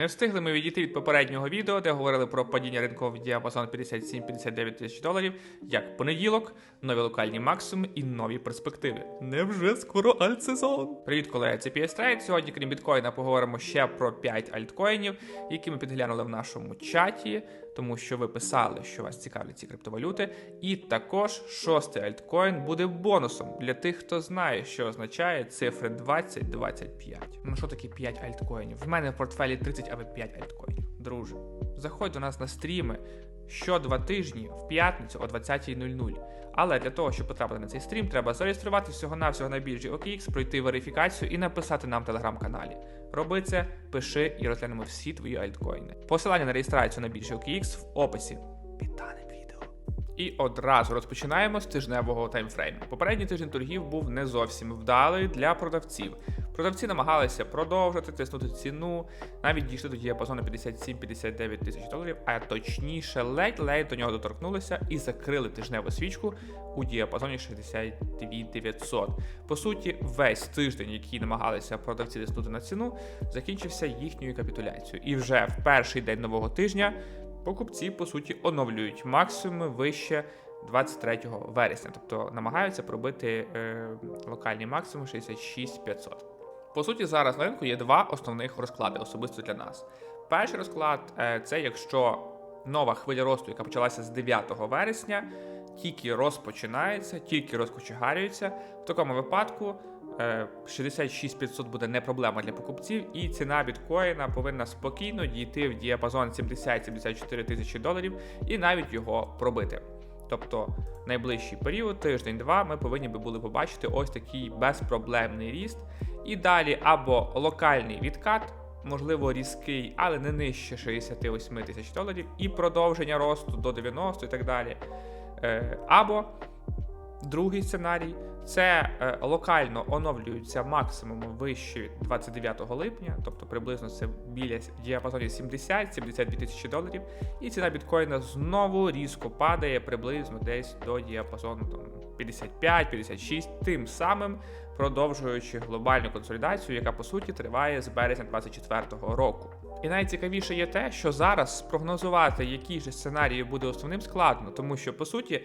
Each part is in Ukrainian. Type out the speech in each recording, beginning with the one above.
Не встигли ми відійти від попереднього відео, де говорили про падіння ринкового діапазон 57-59 тисяч доларів, як понеділок, нові локальні максимуми і нові перспективи. Невже скоро альтсезон? Привіт, колеги, це PS. Сьогодні, крім біткоїна, поговоримо ще про 5 альткоїнів, які ми підглянули в нашому чаті, тому що ви писали, що вас цікавлять ці криптовалюти. І також шостий альткоін буде бонусом для тих, хто знає, що означає цифри 2025. Ну що таке 5 альткоїнів? В мене в портфелі 30 або 5 альткоїнів. Друже, заходь до нас на стріми що два тижні в п'ятницю о 20.00. Але для того, щоб потрапити на цей стрім, треба зареєструвати всього-навсього на біржі OKX, пройти верифікацію і написати нам в телеграм-каналі. Роби це, пиши і розглянемо всі твої альткоїни. Посилання на реєстрацію на біржі OKX в описі під даним відео. І одразу розпочинаємо з тижневого таймфрейму. Попередній тиждень торгів був не зовсім вдалий для продавців. Продавці намагалися продовжити тиснути ціну, навіть дійшли до діапазону 57-59 тисяч доларів, а точніше, ледь-ледь до нього доторкнулися і закрили тижневу свічку у діапазоні 62 900. По суті, весь тиждень, який намагалися продавці тиснути на ціну, закінчився їхньою капітуляцією. І вже в перший день нового тижня покупці по суті оновлюють максимуми вище 23 вересня, тобто намагаються пробити е, локальний максимум 66 500. По суті, зараз на ринку є два основних розклади особисто для нас. Перший розклад е, це якщо нова хвиля росту, яка почалася з 9 вересня, тільки розпочинається, тільки розкочегарюється. В такому випадку е, 66 500 буде не проблема для покупців, і ціна біткоїна повинна спокійно дійти в діапазон 70-74 тисячі доларів і навіть його пробити. Тобто найближчий період, тиждень-два, ми повинні би були побачити ось такий безпроблемний ріст. І далі або локальний відкат, можливо, різкий, але не нижче 68 тисяч доларів, і продовження росту до 90 і так далі. Е, Або другий сценарій це е, локально оновлюються максимуми вище 29 липня, тобто приблизно це біля діапазоні 70-72 тисячі доларів, і ціна біткоїна знову різко падає приблизно десь до діапазону там, 55-56, тим самим продовжуючи глобальну консолідацію, яка по суті триває з березня 2024 року. І найцікавіше є те, що зараз спрогнозувати, який же сценарій буде основним, складно, тому що по суті.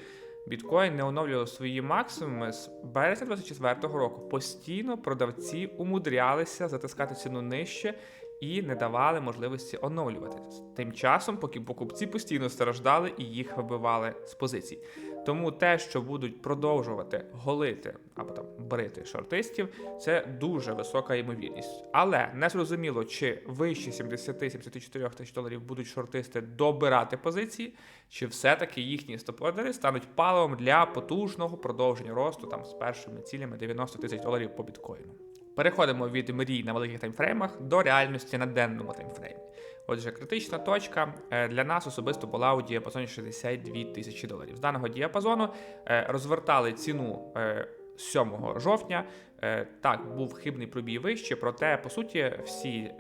Біткоін не оновлював свої максимуми з березня 2024 року. Постійно продавці умудрялися затискати ціну нижче і не давали можливості оновлюватися. Тим часом, поки покупці постійно страждали і їх вибивали з позицій. Тому те, що будуть продовжувати голити або там брити шортистів, це дуже висока ймовірність. Але не зрозуміло, чи вище 70-74 тисяч доларів будуть шортисти добирати позиції, чи все-таки їхні стоп-ордери стануть паливом для потужного продовження росту там з першими цілями 90 тисяч доларів по біткоїну. Переходимо від мрій на великих таймфреймах до реальності на денному таймфреймі. Отже, критична точка е, для нас особисто була у діапазоні 62 тисячі доларів. З даного діапазону е, розвертали ціну е, 7 жовтня. Е, Так, був хибний пробій вище, проте по суті всі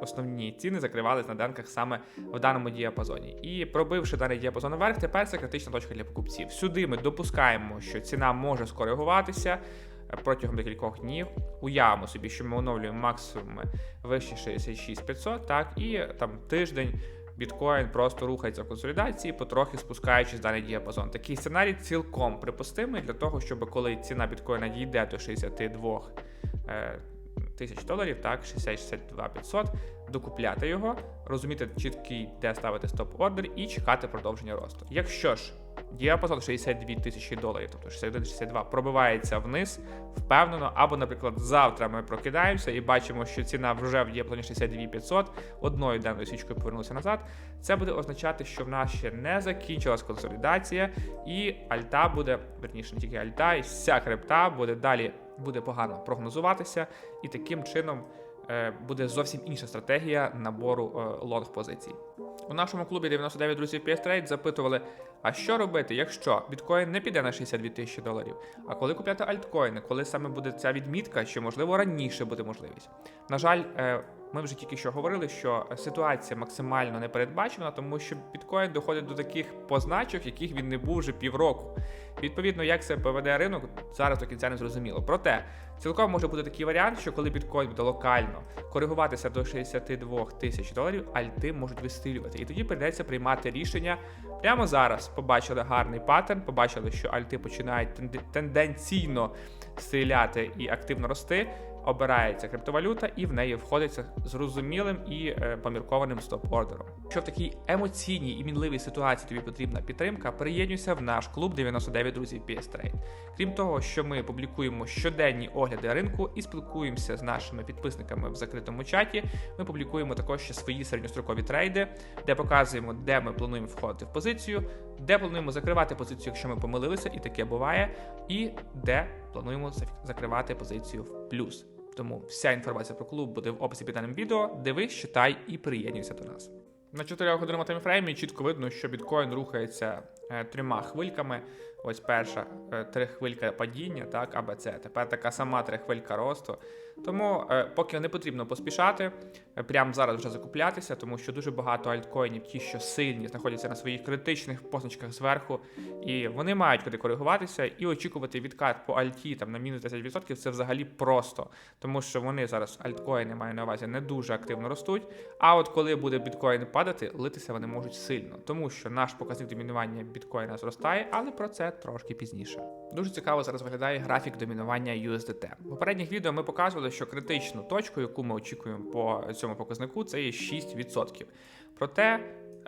основні ціни закривались на денках саме в даному діапазоні. І пробивши даний діапазон наверх, тепер це критична точка для покупців. Сюди ми допускаємо, що ціна може скоригуватися протягом декількох днів. Уявимо собі, що ми оновлюємо максимуми вище 66 500, так і там тиждень. Біткоін просто рухається в консолідації, потрохи спускаючись даний діапазон. Такий сценарій цілком припустимий для того, щоб коли ціна біткоїна дійде до 62 е, тисяч доларів, так, 60-62 500, докупляти його, розуміти чіткий, де ставити стоп-ордер і чекати продовження росту. Якщо ж діапазон 62 тисячі доларів, тобто 61-62, пробивається вниз, впевнено, або, наприклад, завтра ми прокидаємося і бачимо, що ціна вже в діапазоні 62 500, одною денною свічкою повернулася назад. Це буде означати, що в нас ще не закінчилась консолідація, і альта буде, верніше, не тільки альта, і вся крипта буде далі буде погано прогнозуватися, і таким чином е, буде зовсім інша стратегія набору е, лонг позицій. У нашому клубі 99 друзів PS Trade запитували, а що робити, якщо біткоін не піде на 62 тисячі доларів? А коли купляти альткоїни, коли саме буде ця відмітка, чи можливо раніше буде можливість? На жаль, е, ми вже тільки що говорили, що ситуація максимально непередбачена, тому що біткоін доходить до таких позначок, яких він не був вже півроку. Відповідно, як це поведе ринок, зараз до кінця не зрозуміло. Проте цілком може бути такий варіант, що коли біткоін буде локально коригуватися до 62 тисяч доларів, альти можуть вистрілювати. І тоді прийдеться приймати рішення прямо зараз. Побачили гарний паттерн, побачили, що альти починають тенденційно стріляти і активно рости. Обирається криптовалюта і в неї входиться зрозумілим і е, поміркованим стоп-ордером. Якщо в такій емоційній і мінливій ситуації тобі потрібна підтримка, приєднуйся в наш клуб 99 друзів Trade. Крім того, що ми публікуємо щоденні огляди ринку і спілкуємося з нашими підписниками в закритому чаті. Ми публікуємо також ще свої середньострокові трейди, де показуємо, де ми плануємо входити в позицію, де плануємо закривати позицію, якщо ми помилилися, і таке буває, і де плануємо закривати позицію в плюс. Тому вся інформація про клуб буде в описі під даним відео. Дивись, читай і приєднуйся до нас. На 4 годинному таймфреймі чітко видно, що біткоін рухається е, трьома хвильками. Ось перша е, три хвилька падіння, так, АБЦ. Тепер така сама три хвилька росту. Тому е, поки не потрібно поспішати, е, прямо зараз вже закуплятися, тому що дуже багато альткоїнів, ті, що сильні, знаходяться на своїх критичних позначках зверху, і вони мають куди коригуватися, і очікувати відкат по альті там на мінус 10% це взагалі просто, тому що вони зараз альткоїни маю на увазі не дуже активно ростуть. А от коли буде біткоін падати, литися вони можуть сильно, тому що наш показник домінування біткоїна зростає, але про це трошки пізніше. Дуже цікаво зараз виглядає графік домінування USDT. В попередніх відео ми показували, що критичну точку, яку ми очікуємо по цьому показнику, це є 6%. Проте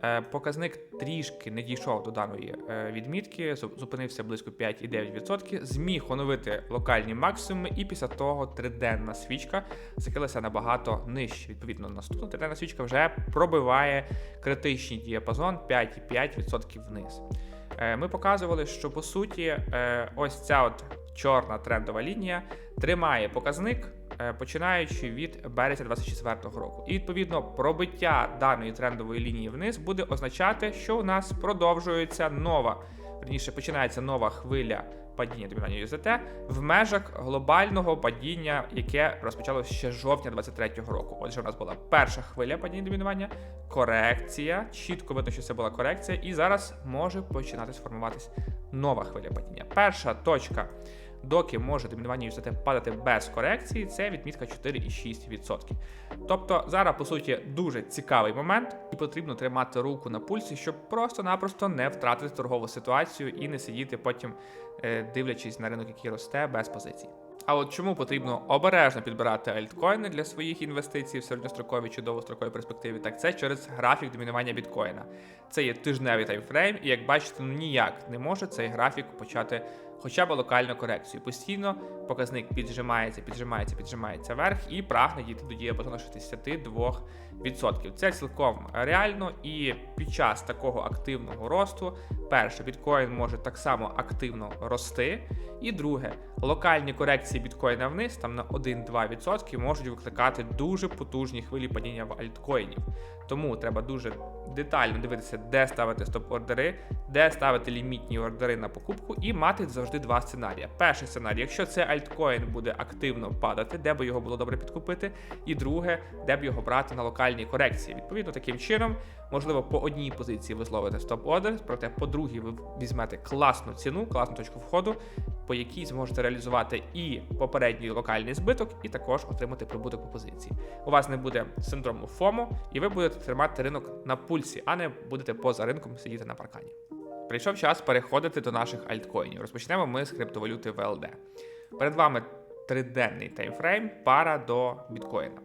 е, показник трішки не дійшов до даної е, відмітки, зупинився близько 5,9%, зміг оновити локальні максимуми, і після того триденна свічка закрилася набагато нижче. Відповідно, наступна триденна свічка вже пробиває критичний діапазон 5,5% вниз. Е, Ми показували, що по суті е, ось ця от чорна трендова лінія тримає показник, е, починаючи від березня 2024 року. І відповідно пробиття даної трендової лінії вниз буде означати, що у нас продовжується нова, верніше починається нова хвиля падіння домінування USDT в межах глобального падіння, яке розпочалося ще з жовтня 2023 року. Отже, у нас була перша хвиля падіння домінування, корекція. Чітко видно, що це була корекція, і зараз може починати сформуватись нова хвиля падіння. Перша точка. Доки може домінування USDT падати без корекції, це відмітка 4,6%. Тобто зараз, по суті, дуже цікавий момент, і потрібно тримати руку на пульсі, щоб просто-напросто не втратити торгову ситуацію і не сидіти потім, е, дивлячись на ринок, який росте без позицій. А от чому потрібно обережно підбирати альткоїни для своїх інвестицій в середньостроковій чи довгостроковій перспективі, так це через графік домінування біткоїна. Це є тижневий таймфрейм, і як бачите, ну ніяк не може цей графік почати хоча б локальну корекцію. Постійно показник піджимається, піджимається, піджимається вверх і прагне дійти до діапазону 62%. Це цілком реально, і під час такого активного росту, перше, біткоін може так само активно рости. І друге, локальні корекції біткоїна вниз, там на 1-2% можуть викликати дуже потужні хвилі падіння в альткоїнів. Тому треба дуже детально дивитися, де ставити стоп-ордери, де ставити лімітні ордери на покупку, і мати завжди два сценарії. Перший сценарій, якщо це альткоін буде активно падати, де би його було добре підкупити, і друге, де б його брати на локальній корекції. Відповідно, таким чином, можливо, по одній позиції ви зловите стоп-ордер, проте по другій ви візьмете класну ціну, класну точку входу, по якій зможете реалізувати і попередній локальний збиток, і також отримати прибуток по позиції. У вас не буде синдрому ФОМО, і ви будете тримати ринок на пульсі, а не будете поза ринком сидіти на паркані. Прийшов час переходити до наших альткоїнів. Розпочнемо ми з криптовалюти VLD. Перед вами триденний таймфрейм, пара до біткоїна.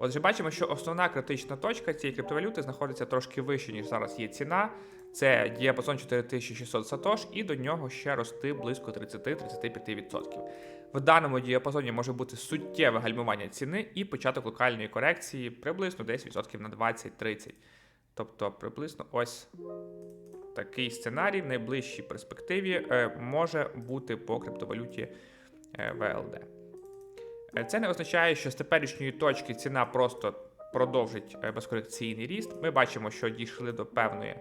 Отже, бачимо, що основна критична точка цієї криптовалюти знаходиться трошки вище, ніж зараз є ціна. Це діапазон 4600 сатош, і до нього ще рости близько 30-35%. В даному діапазоні може бути суттєве гальмування ціни і початок локальної корекції приблизно десь відсотків на 20-30. Тобто приблизно ось такий сценарій в найближчій перспективі е, може бути по криптовалюті ВЛД. VLD. Е, Це не означає, що з теперішньої точки ціна просто продовжить е, безкорекційний ріст. Ми бачимо, що дійшли до певної е,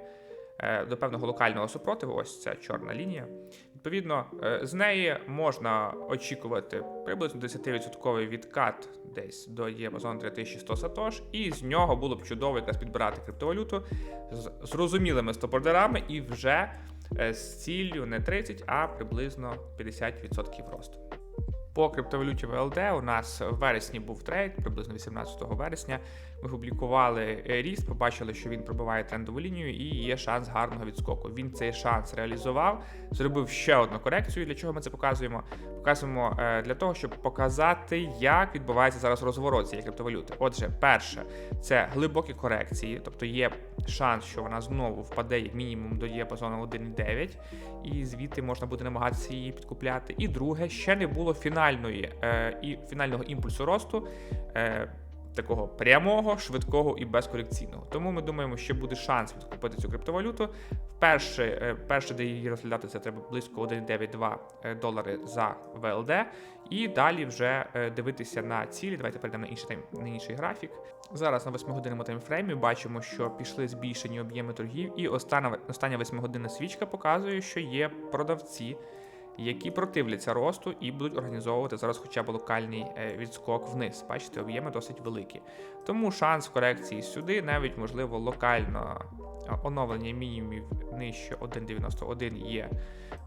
до певного локального супротиву. Ось ця чорна лінія. Відповідно, е, з неї можна очікувати приблизно 10% відкат десь до діапазону 3100 сатош, і з нього було б чудово якраз підбирати криптовалюту з зрозумілими стопордерами і вже е, з ціллю не 30, а приблизно 50% росту. По криптовалюті VLD у нас в вересні був трейд, приблизно 18 вересня. Ми публікували е, ріст, побачили, що він пробиває трендову лінію і є шанс гарного відскоку. Він цей шанс реалізував, зробив ще одну корекцію. Для чого ми це показуємо? Показуємо е, для того, щоб показати, як відбувається зараз розворот цієї криптовалюти. Отже, перше, це глибокі корекції, тобто є шанс, що вона знову впаде як мінімум до діапазону 1,9, і звідти можна буде намагатися її підкупляти. І друге, ще не було фінальної е, і фінального імпульсу росту. Е, Такого прямого, швидкого і безкорекційного. Тому ми думаємо, що буде шанс відкупити цю криптовалюту. Вперше, е, перше, де її розглядати, це треба близько 1,92 е, долари за ВЛД. І далі вже е, дивитися на цілі. Давайте перейдемо на інший тайм, на інший графік. Зараз на 8-годинному таймфреймі бачимо, що пішли збільшені об'єми торгів, і остання, остання 8-годинна свічка показує, що є продавці, які противляться росту і будуть організовувати зараз хоча б локальний е, відскок вниз. Бачите, об'єми досить великі. Тому шанс корекції сюди, навіть можливо, локально оновлення мінімумів нижче 1,91 є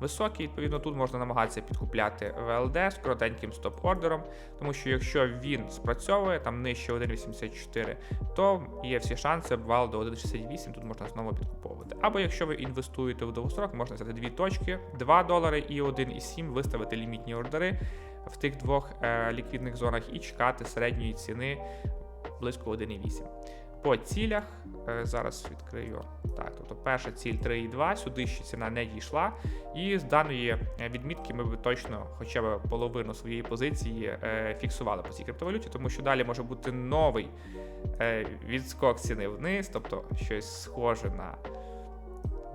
високий. Відповідно, тут можна намагатися підкупляти ВЛД з коротеньким стоп-ордером, тому що якщо він спрацьовує там нижче 1,84, то є всі шанси обвал до 1,68, тут можна знову підкуповувати. Або якщо ви інвестуєте в довгострок, можна взяти дві точки, 2 долари і 1,7, виставити лімітні ордери в тих двох е, ліквідних зонах і чекати середньої ціни близько 1,8. По цілях е, зараз відкрию. Так, тобто перша ціль 3,2, сюди ще ціна не дійшла. І з даної е, відмітки ми б точно хоча б половину своєї позиції е, фіксували по цій криптовалюті, тому що далі може бути новий відскок ціни вниз, тобто щось схоже на.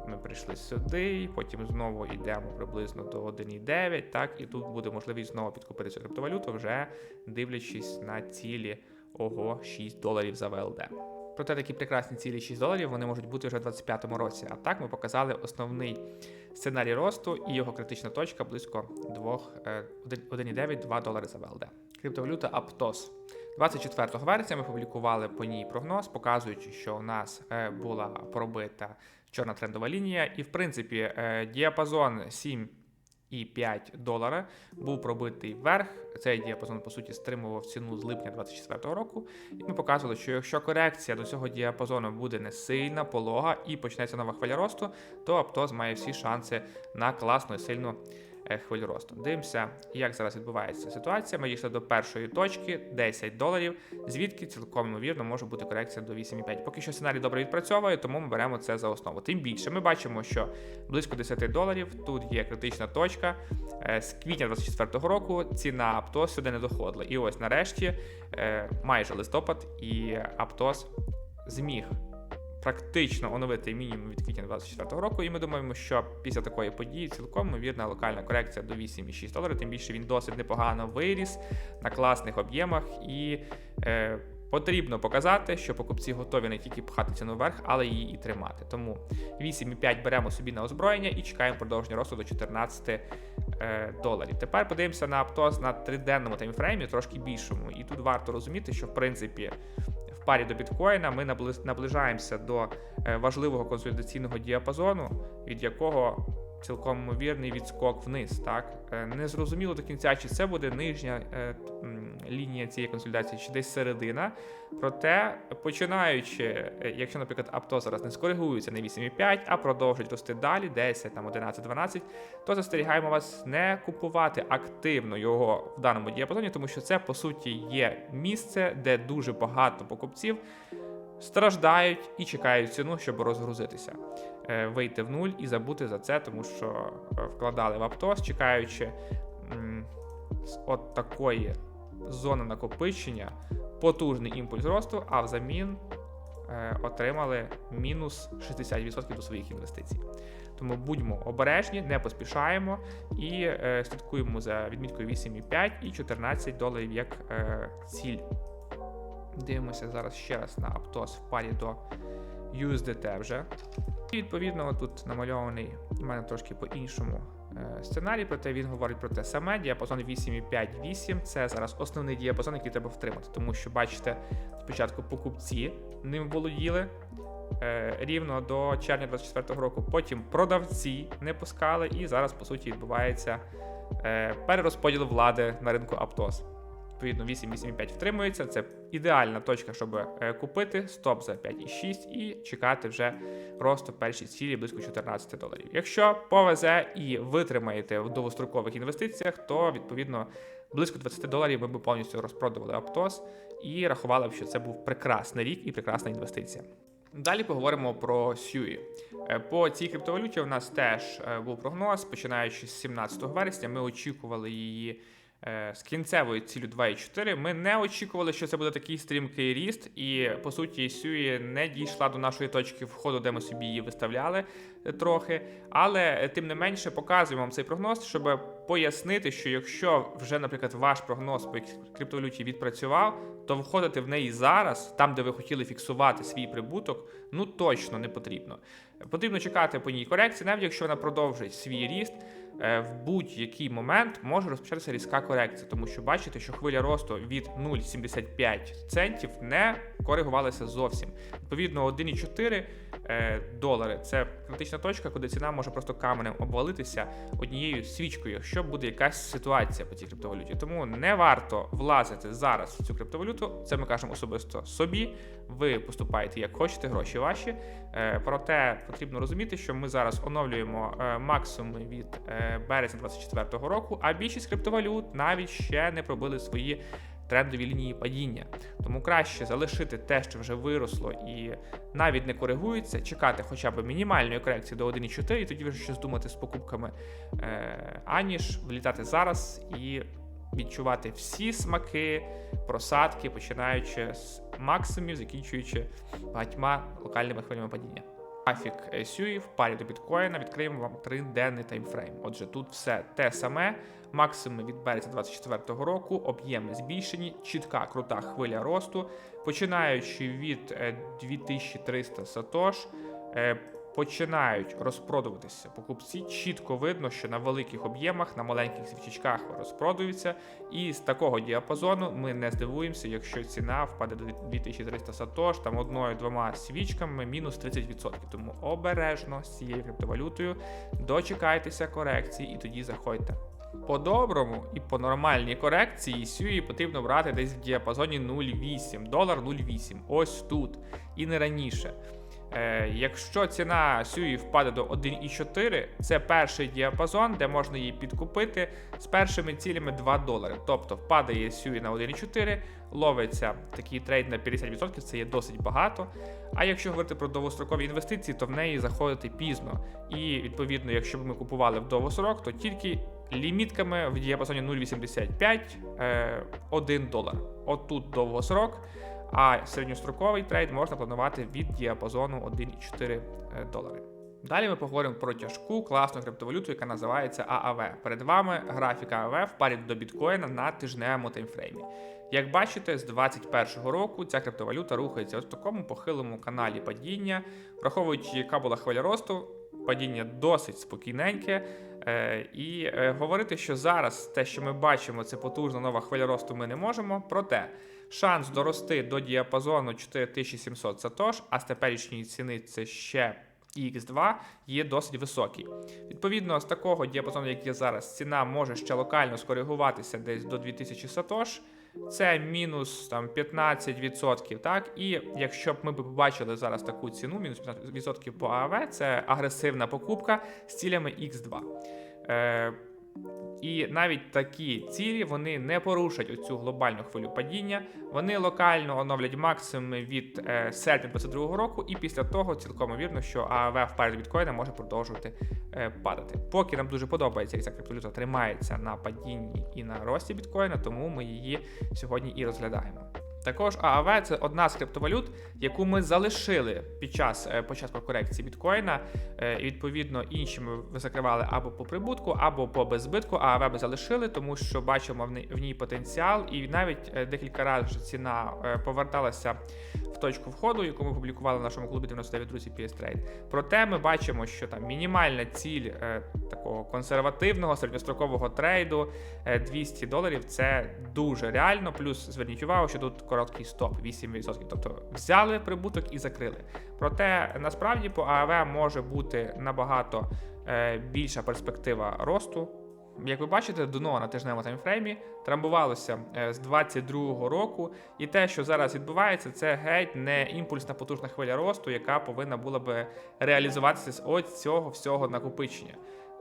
Ми прийшли сюди, потім знову йдемо приблизно до 1,9, так, і тут буде можливість знову підкупити цю криптовалюту, вже дивлячись на цілі ого 6 доларів за ВЛД. Проте такі прекрасні цілі 6 доларів вони можуть бути вже в 2025 році. А так ми показали основний сценарій росту і його критична точка близько 1,9-2 долари за ВЛД. Криптовалюта Aptos. 24 вересня ми публікували по ній прогноз, показуючи, що у нас е, була пробита чорна трендова лінія, і в принципі е, діапазон 7 і 5 долара був пробитий вверх. Цей діапазон, по суті, стримував ціну з липня 2024 року. І ми показували, що якщо корекція до цього діапазону буде не сильна, полога і почнеться нова хвиля росту, то Аптоз має всі шанси на класну і сильну е, хвилю росту. Дивимося, як зараз відбувається ситуація. Ми дійшли до першої точки 10 доларів, звідки цілком ймовірно може бути корекція до 8,5. Поки що сценарій добре відпрацьовує, тому ми беремо це за основу. Тим більше ми бачимо, що близько 10 доларів тут є критична точка. Е, З квітня 2024 року ціна Аптос сюди не доходила. І ось нарешті, е, майже листопад, і Аптос зміг практично оновити мінімум від квітня 2024 року. І ми думаємо, що після такої події цілком ймовірна локальна корекція до 8,6 доларів. Тим більше він досить непогано виріс на класних об'ємах і. Е, Потрібно показати, що покупці готові не тільки пхати ціну вверх, але її і тримати. Тому 8,5 беремо собі на озброєння і чекаємо продовження росту до 14 е, доларів. Тепер подивимося на Аптос на триденному таймфреймі, трошки більшому. І тут варто розуміти, що в принципі парі до біткоїна ми набли- наближаємося до е, важливого консолідаційного діапазону, від якого цілком ймовірний відскок вниз. Так Е, не зрозуміло до кінця, чи це буде нижня е, лінія цієї консолідації, чи десь середина. Проте, починаючи, е, якщо, наприклад, Апто зараз не скоригується на 8,5, а продовжить рости далі, 10, там 11, 12, то застерігаємо вас не купувати активно його в даному діапазоні, тому що це по суті є місце, де дуже багато покупців страждають і чекають ціну, щоб розгрузитися, Е, вийти в нуль і забути за це, тому що е, вкладали в Аптос, чекаючи от такої зони накопичення, потужний імпульс росту, а взамін е, отримали мінус 60% до своїх інвестицій. Тому будьмо обережні, не поспішаємо і е, слідкуємо за відміткою 8,5 і 14 доларів як е, ціль. Дивимося зараз ще раз на Aptos в парі до USDT вже. І відповідно тут намальований у мене трошки по-іншому сценарій, проте він говорить про те саме. Діапазон 8,5-8 це зараз основний діапазон, який треба втримати. Тому що, бачите, спочатку покупці ним володіли е, рівно до червня 2024 року. Потім продавці не пускали, і зараз, по суті, відбувається е, перерозподіл влади на ринку Аптос. Відповідно, 8,85 втримується. Це ідеальна точка, щоб е, купити стоп за 5,6 і чекати вже росту першій цілі близько 14 доларів. Якщо повезе і витримаєте в довгострокових інвестиціях, то відповідно близько 20 доларів ми б повністю розпродували Аптос і рахували б, що це був прекрасний рік і прекрасна інвестиція. Далі поговоримо про SUI. Е, По цій криптовалюті у нас теж е, був прогноз. Починаючи з 17 вересня, ми очікували її з кінцевою цілю 2,4. Ми не очікували, що це буде такий стрімкий ріст, і по суті, SUI не дійшла до нашої точки входу, де ми собі її виставляли е, трохи. Але е, тим не менше показуємо вам цей прогноз, щоб пояснити, що якщо вже, наприклад, ваш прогноз по криптовалюті відпрацював, то входити в неї зараз, там де ви хотіли фіксувати свій прибуток, ну точно не потрібно. Потрібно чекати по ній корекції, навіть якщо вона продовжить свій ріст. Е, В будь-який момент може розпочатися різка корекція, тому що бачите, що хвиля росту від 0,75 центів не коригувалася зовсім. Відповідно, 1,4 е, долари це критична точка, куди ціна може просто каменем обвалитися однією свічкою, якщо буде якась ситуація по цій криптовалюті. Тому не варто влазити зараз в цю криптовалюту. Це ми кажемо особисто собі. Ви поступаєте як хочете, гроші ваші. Е, Проте потрібно розуміти, що ми зараз оновлюємо е, максимуми від е, березня 2024 року, а більшість криптовалют навіть ще не пробили свої трендові лінії падіння. Тому краще залишити те, що вже виросло і навіть не коригується, чекати хоча б мінімальної корекції до 1,4 і тоді вже щось думати з покупками, е, аніж влітати зараз і відчувати всі смаки, просадки, починаючи з максимумів, закінчуючи багатьма локальними хвилями падіння. Графік SUI в парі до біткоїна відкриємо вам 3-денний таймфрейм. Отже, тут все те саме. Максимум від березня 2024 року, об'єми збільшені, чітка крута хвиля росту, починаючи від е, 2300 сатош, е, починають розпродуватися покупці. Чітко видно, що на великих об'ємах, на маленьких свічечках розпродуються. І з такого діапазону ми не здивуємося, якщо ціна впаде до 2300 сатош, там одною-двома свічками мінус 30%. Тому обережно з цією криптовалютою дочекайтеся корекції і тоді заходьте. По-доброму і по нормальній корекції SUI потрібно брати десь в діапазоні 0,8, долар 0,8, ось тут, і не раніше. Е, якщо ціна SUI впаде до 1,4, це перший діапазон, де можна її підкупити з першими цілями 2 долари. Тобто впадає SUI на 1,4, ловиться такий трейд на 50%, це є досить багато. А якщо говорити про довгострокові інвестиції, то в неї заходити пізно. І відповідно, якщо б ми купували в довгосрок, то тільки лімітками в діапазоні 0,85 е, 1 долар. Отут довгосрок. А середньостроковий трейд можна планувати від діапазону 1,4 долари. Далі ми поговоримо про тяжку класну криптовалюту, яка називається ААВ. Перед вами графіка ААВ в парі до біткоїна на тижневому таймфреймі. Як бачите, з 2021 року ця криптовалюта рухається в такому похилому каналі падіння, враховуючи, яка була хвиля росту, падіння досить спокійненьке. Е, і е, говорити, що зараз те, що ми бачимо, це потужна нова хвиля росту, ми не можемо. Проте шанс дорости до діапазону 4700 сатош, а з теперішньої ціни це ще X2 є досить високий. Відповідно, з такого діапазону, як є зараз, ціна може ще локально скоригуватися десь до 2000 сатош. Це мінус там 15%, так? І якщо б ми побачили зараз таку ціну, мінус 15% по ААВ, це агресивна покупка з цілями X2. Е, і навіть такі цілі вони не порушать оцю глобальну хвилю падіння. Вони локально оновлять максимуми від е, серпня 2022 року, і після того цілком вірно, що ААВ в парі біткоїна може продовжувати е, падати. Поки нам дуже подобається, як ця криптовалюта тримається на падінні і на рості біткоїна, тому ми її сьогодні і розглядаємо. Також ААВ це одна з криптовалют, яку ми залишили під час е, початку корекції біткоїна. Е, І відповідно інші ми закривали або по прибутку, або по беззбитку. ААВ ми залишили, тому що бачимо в ній- потенціал, і навіть е, декілька разів ціна поверталася в точку входу, яку ми публікували в нашому клубі 99 друзів PS Trade. Проте ми бачимо, що там мінімальна ціль такого консервативного середньострокового трейду е, 200 доларів це дуже реально. Плюс зверніть увагу, що тут короткий стоп 8%. Тобто взяли прибуток і закрили. Проте насправді по АВ може бути набагато е, більша перспектива росту. Як ви бачите, дно на тижневому таймфреймі трамбувалося е, з 22-го року, і те, що зараз відбувається, це геть не імпульсна потужна хвиля росту, яка повинна була би реалізуватися з ось цього всього накопичення.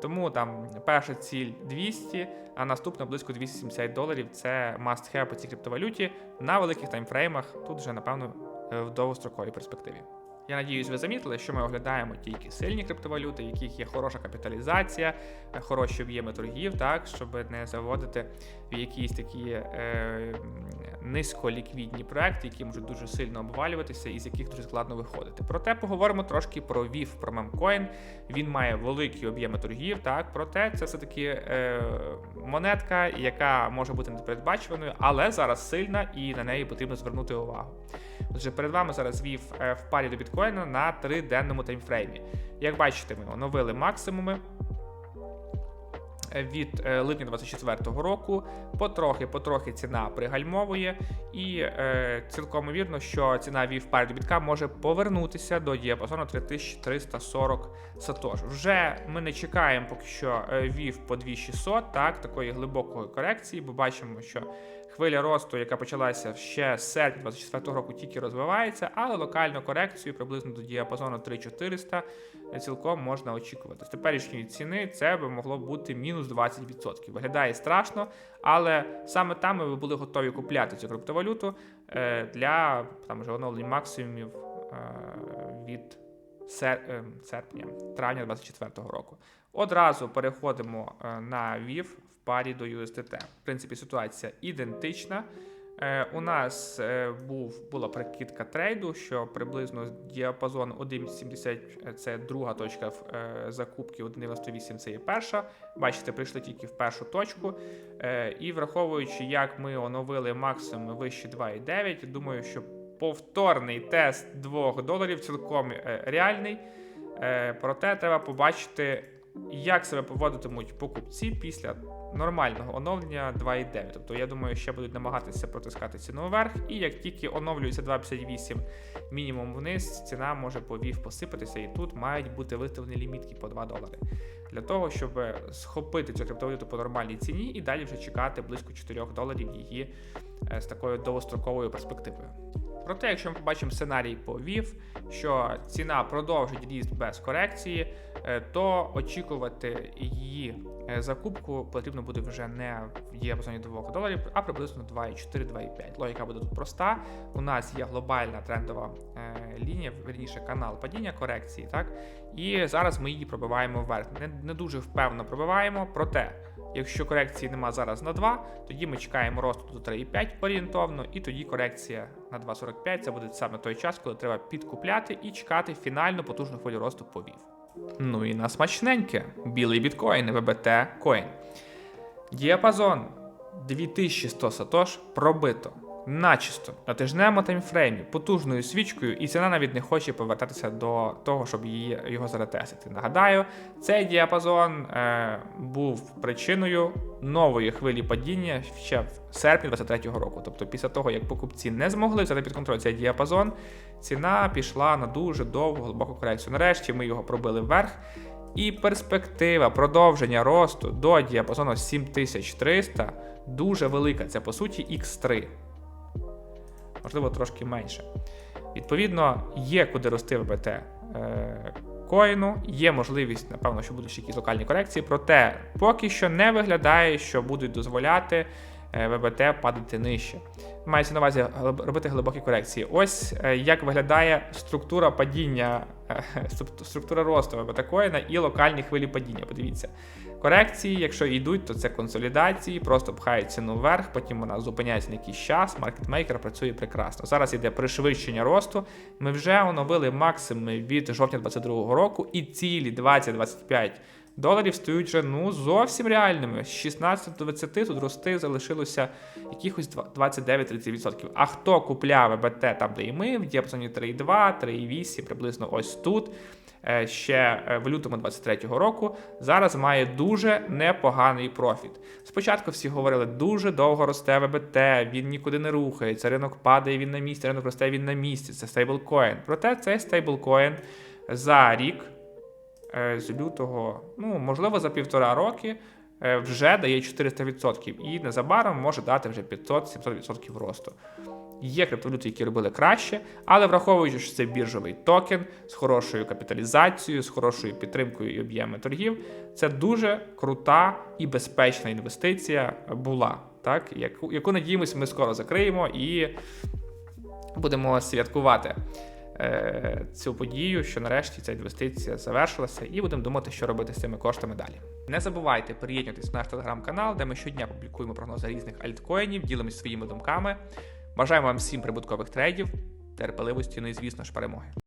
Тому там перша ціль 200, а наступна близько 270 доларів. Це must have по цій криптовалюті на великих таймфреймах. Тут вже напевно е, в довгостроковій перспективі. Я надіюсь, ви замітили, що ми оглядаємо тільки сильні криптовалюти, яких є хороша капіталізація, е, хороші об'єми торгів, так щоб не заводити якісь такі е, низьколіквідні проекти, які можуть дуже сильно обвалюватися і з яких дуже складно виходити. Проте поговоримо трошки про VIF, про мемкоін. Він має великі об'єми торгів, так проте це все таки е, монетка, яка може бути непередбачуваною, але зараз сильна і на неї потрібно звернути увагу. Отже, перед вами зараз вів е, в парі до біткоїна на триденному таймфреймі. Як бачите, ми оновили максимуми від е, липня 2024 року. Потрохи-потрохи ціна пригальмовує, і е, цілком вірно, що ціна вів парі може повернутися до діапазону 3340 сатош. Вже ми не чекаємо поки що е, вів по 2600, так, такої глибокої корекції, бо бачимо, що Хвиля росту, яка почалася ще з серпня 24 року, тільки розвивається, але локальну корекцію приблизно до діапазону 3400 цілком можна очікувати. З теперішньої ціни це би могло бути мінус 20%. Виглядає страшно, але саме там ми були готові купляти цю криптовалюту е, для там вже оновлень максимумів е, від е, серпня, травня 24 року. Одразу переходимо на VIF в парі до USDT. В принципі, ситуація ідентична. Е, У нас е, був, була прикидка трейду, що приблизно діапазон 1,70 це друга точка е, закупки, 1,98 це є перша. Бачите, прийшли тільки в першу точку. Е, І враховуючи, як ми оновили максимум вище 2,9, думаю, що повторний тест 2 доларів цілком е, реальний. Е, Проте треба побачити, як себе поводитимуть покупці після нормального оновлення 2.9. Тобто, я думаю, ще будуть намагатися протискати ціну вверх, і як тільки оновлюється 2.58 мінімум вниз, ціна може повів посипатися, і тут мають бути виставлені лімітки по 2 долари. Для того, щоб схопити цю криптовалюту по нормальній ціні і далі вже чекати близько 4 доларів її е, з такою довгостроковою перспективою. Проте, якщо ми побачимо сценарій по VIF, що ціна продовжить ріст без корекції, е, то очікувати її закупку потрібно буде вже не в діапазоні 2 доларів, а приблизно 2,4-2,5. Логіка буде тут проста. У нас є глобальна трендова е, лінія, верніше канал падіння корекції, так? І зараз ми її пробиваємо вверх. Не, не дуже впевнено пробиваємо, проте. Якщо корекції нема зараз на 2, тоді ми чекаємо росту до 3,5 орієнтовно, і тоді корекція на 2,45 це буде саме той час, коли треба підкупляти і чекати фінальну потужну хвилю росту по VIF. Ну і на смачненьке. Білий біткоін, ВБТ Coin. Діапазон 2100 сатош пробито. Начисто на тижневому таймфреймі потужною свічкою, і ціна навіть не хоче повертатися до того, щоб її, його заретесити. Нагадаю, цей діапазон е, був причиною нової хвилі падіння ще в серпні 2023 року. Тобто, після того, як покупці не змогли взяти під контроль цей діапазон, ціна пішла на дуже довгу глибоку корекцію. Нарешті ми його пробили вверх. І перспектива продовження росту до діапазону 7300 дуже велика. Це по суті X3 можливо, трошки менше. Відповідно, є куди рости ВБТ е, коїну, є можливість, напевно, що будуть ще якісь локальні корекції, проте поки що не виглядає, що будуть дозволяти ВБТ падати нижче. Мається на увазі робити глибокі корекції. Ось е, як виглядає структура падіння е, структура росту меблетокоїна і локальні хвилі падіння. Подивіться. Корекції, якщо йдуть, то це консолідації, просто пхають ціну вверх, потім вона зупиняється на якийсь час, маркетмейкер працює прекрасно. Зараз йде пришвидшення росту. Ми вже оновили максимуми від жовтня 2022 року, і цілі 20-25 доларів стають вже ну зовсім реальними. З 16 до 20 тут рости залишилося якихось 29-30%. А хто купляв ВБТ там, де і ми, в діапазоні 3,2, 3,8, приблизно ось тут. е, Ще е, в лютому 23-го року зараз має дуже непоганий профіт. Спочатку всі говорили, дуже довго росте ВБТ, він нікуди не рухається, ринок падає, він на місці, ринок росте, він на місці. Це стейблкоін. Проте цей стейблкоін за рік з лютого, ну можливо, за півтора роки е, вже дає 400% і незабаром може дати вже 500-700% росту. Є криптовалюти, які робили краще, але враховуючи, що це біржовий токен з хорошою капіталізацією, з хорошою підтримкою і об'ємами торгів, це дуже крута і безпечна інвестиція була, так яку, яку надіємося, ми скоро закриємо і будемо святкувати е, цю подію, що нарешті ця інвестиція завершилася, і будемо думати, що робити з цими коштами далі. Не забувайте приєднуватись в наш телеграм-канал, де ми щодня публікуємо прогнози різних альткоїнів, ділимось своїми думками. Бажаємо вам всім прибуткових трейдів, терпеливості, ну і звісно ж перемоги.